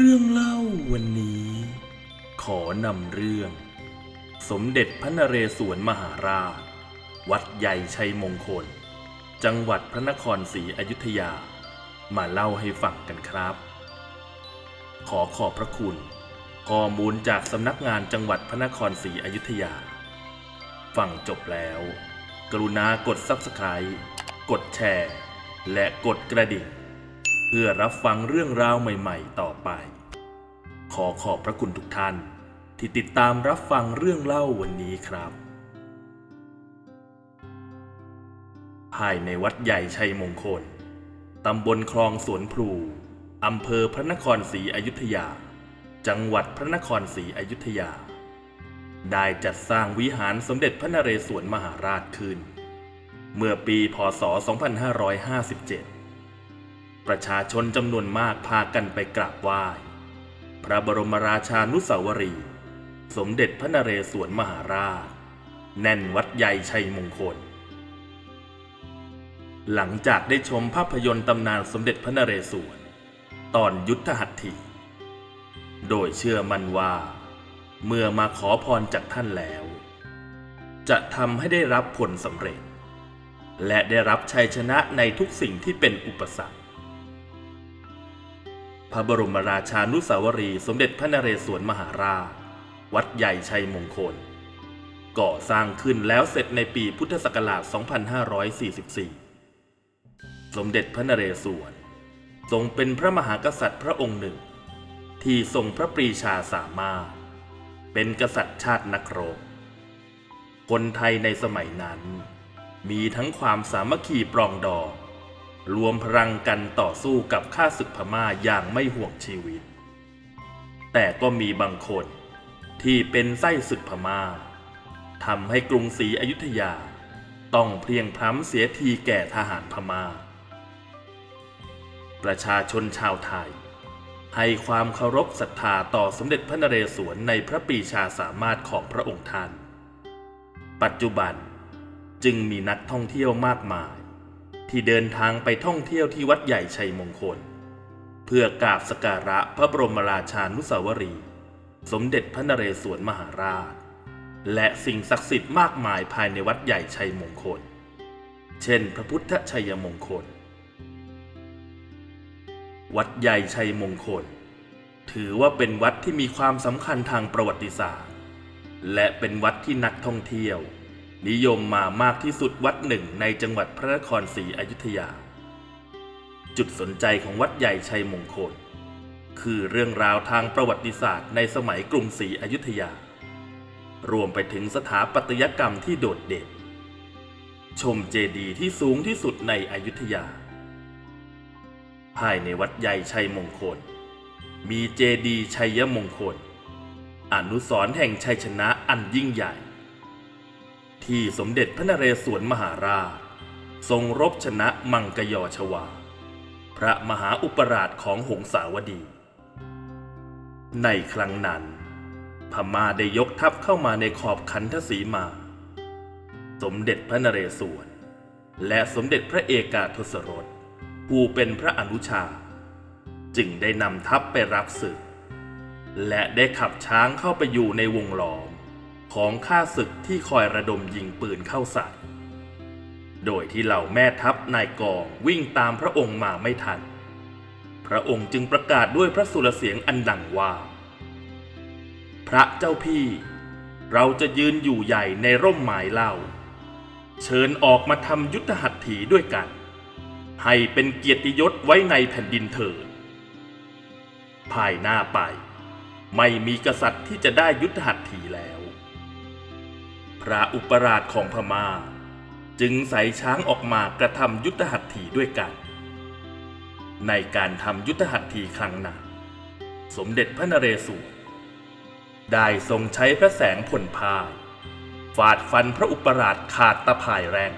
เรื่องเล่าวันนี้ ขอนำเรื่อง สมเด็จพระนเรศวรมหาราช วัดใหญ่ชัยมงคล จังหวัดพระนครศรีอยุธยา มาเล่าให้ฟังกันครับ ขอขอบพระคุณข้อมูลจากสำนักงานจังหวัดพระนครศรีอยุธยา ฟังจบแล้ว กรุณากด Subscribe กดแชร์ และกดกระดิ่ง เพื่อรับฟังเรื่องราวใหม่ ๆ ต่อไป ขอขอบพระคุณทุกท่าน ที่ติดตามรับฟังเรื่องเล่าวันนี้ครับ ภายในวัดใหญ่ชัยมงคล ตำบลคลองสวนพลูอำเภอพระนครศรีอยุธยา จังหวัดพระนครศรีอยุธยา ได้จัดสร้างวิหารสมเด็จพระนเรศวรมหาราชขึ้น เมื่อปีพศ 2557 ประชาชนจำนวนมากพากันไปกราบไหว้ พระบรมราชานุสาวรีย์สมเด็จพระนเรศวรมหาราช แน่นวัดใหญ่ชัยมงคล หลังจากได้ชมภาพยนตร์ตำนานสมเด็จพระนเรศวร ตอนยุทธหัตถี โดยเชื่อมั่นว่า เมื่อมาขอพรจากท่านแล้ว จะทำให้ได้รับผลสำเร็จ และได้รับชัยชนะในทุกสิ่งที่เป็นอุปสรรค ระบรมราชานุสาวรีสมเด็จพระนเรศวรมหาราช วัดใหญ่ชัยมงคล ก่อสร้างขึ้นแล้วเสร็จในปีพุทธศักราช 2544 สมเด็จพระนเรศวรทรงเป็นพระมหากษัตริย์พระองค์หนึ่ง ที่ทรงพระปรีชาสามารถ เป็นกษัตริย์ชาตินักรบ คนไทยในสมัยนั้น มีทั้งความสามัคคีปรองดอง รวมพลังกันต่อสู้กับข้าศึกพม่าอย่างไม่ห่วงชีวิต แต่ก็มีบางคนที่เป็นไส้ศึกพม่าทำให้กรุงศรีอยุธยา ต้องเพลียงพล้ำเสียทีแก่ทหารพม่า ประชาชนชาวไทย ให้ความเคารพศรัทธาต่อสมเด็จพระนเรศวรในพระปีชาสามารถของพระองค์ท่าน ปัจจุบันจึงมีนักท่องเที่ยวมากมาย ที่เดินทางไปท่องเที่ยวที่วัดใหญ่ชัยมงคล เพื่อกราบสการะพระบรมราชานุสาวรีย์สมเด็จพระนเรศวรมหาราช และสิ่งศักดิ์สิทธิ์มากมายภายในวัดใหญ่ชัยมงคล เช่น พระพุทธชัยมงคล วัดใหญ่ชัยมงคล ถือว่าเป็นวัดที่มีความสำคัญทางประวัติศาสตร์ และเป็นวัดที่นักท่องเที่ยว นิยมมามากที่สุดวัดหนึ่งในจังหวัดพระนครศรีอยุธยา จุดสนใจของวัดใหญ่ชัยมงคล คือเรื่องราวทางประวัติศาสตร์ในสมัยกรุงศรีอยุธยา รวมไปถึงสถาปัตยกรรมที่โดดเด่น ชมเจดีย์ที่สูงที่สุดในอยุธยา ภายในวัดใหญ่ชัยมงคล มีเจดีย์ชัยมงคล อนุสรณ์แห่งชัยชนะอันยิ่งใหญ่ ที่สมเด็จพระนเรศวรมหาราช ทรงรบชนะมังกยอชวา พระมหาอุปราชของหงสาวดี ในครั้งนั้น พม่าได้ยกทัพเข้ามาในขอบคันทศีมา สมเด็จพระนเรศวร และสมเด็จพระเอกาทศรสผู้เป็นพระอนุชา จึงได้นำทัพไปรับศึก และได้ขับช้างเข้าไปอยู่ในวงล้อม ของข้าศึกที่คอยระดมยิงปืนเข้าใส่ โดยที่เหล่าแม่ทัพนายกองวิ่งตามพระองค์มาไม่ทัน พระองค์จึงประกาศด้วยพระสุรเสียงอันดังว่า พระเจ้าพี่ เราจะยืนอยู่ใหญ่ในร่มไม้เล่า เชิญออกมาทำยุทธหัตถีด้วยกัน ให้เป็นเกียรติยศไว้ในแผ่นดินเถิดภายหน้าไป ไม่มีกษัตริย์ที่จะได้ยุทธหัตถีแล้ว ระอุปราชของพมา่า จึงใส่ช้างออกมากระทำยุทธหัตถีด้วยกัน ในการทำยุทธหัตถีครั้งนั้นสมเด็จพระนเรศวรได้ทรงใช้พระแสงผลพายฟาดฟันพระอุปราชขาดตะพายแรง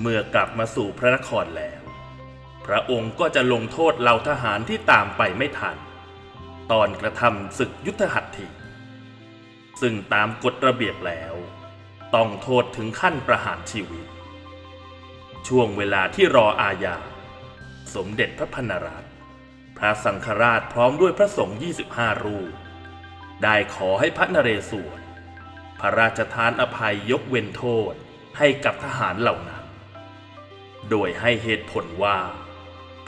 เมื่อกลับมาสู่พระนครแล้ว พระองค์ก็จะลงโทษเหล่าทหารที่ตามไปไม่ทัน ตอนกระทำศึกยุทธหัตถี ซึ่งตามกฎระเบียบแล้ว ต้องโทษถึงขั้นประหารชีวิต ช่วงเวลาที่รออาญา สมเด็จพระพนรัตน์พระสังฆราชพร้อมด้วยพระสงฆ์ 25 รูป ได้ขอให้พระนเรศวร พระราชทานอภัยยกเว้นโทษให้กับทหารเหล่านั้น โดยให้เหตุผลว่า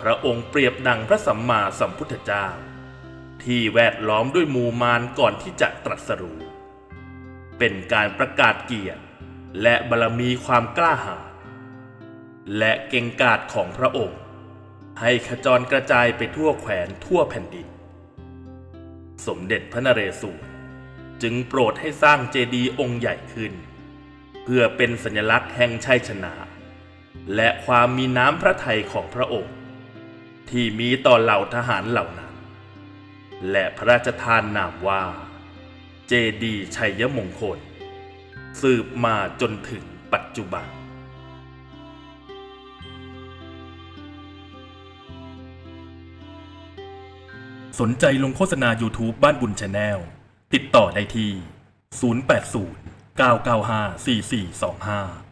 พระองค์เปรียบดังพระสัมมาสัมพุทธเจ้า ที่แวดล้อมด้วยมูมารก่อนที่จะตรัสรู้ เป็นการประกาศเกียรติ และบารมีความกล้าหาญและเก่งกาจของพระองค์ ให้ขจรกระจายไปทั่วแขวนทั่วแผ่นดิน สมเด็จพระนเรศวรจึงโปรดให้สร้างเจดีย์องค์ใหญ่ขึ้น เพื่อเป็นสัญลักษณ์แห่งชัยชนะ และความมีน้ำพระทัยของพระองค์ ที่มีต่อเหล่าทหารเหล่านั้น และพระราชทานนามว่า เจดีชัยมงคล สืบมาจนถึงปัจจุบัน สนใจลงโฆษณา YouTube บ้านบุญชาแนลติดต่อได้ที่ 080 995 4425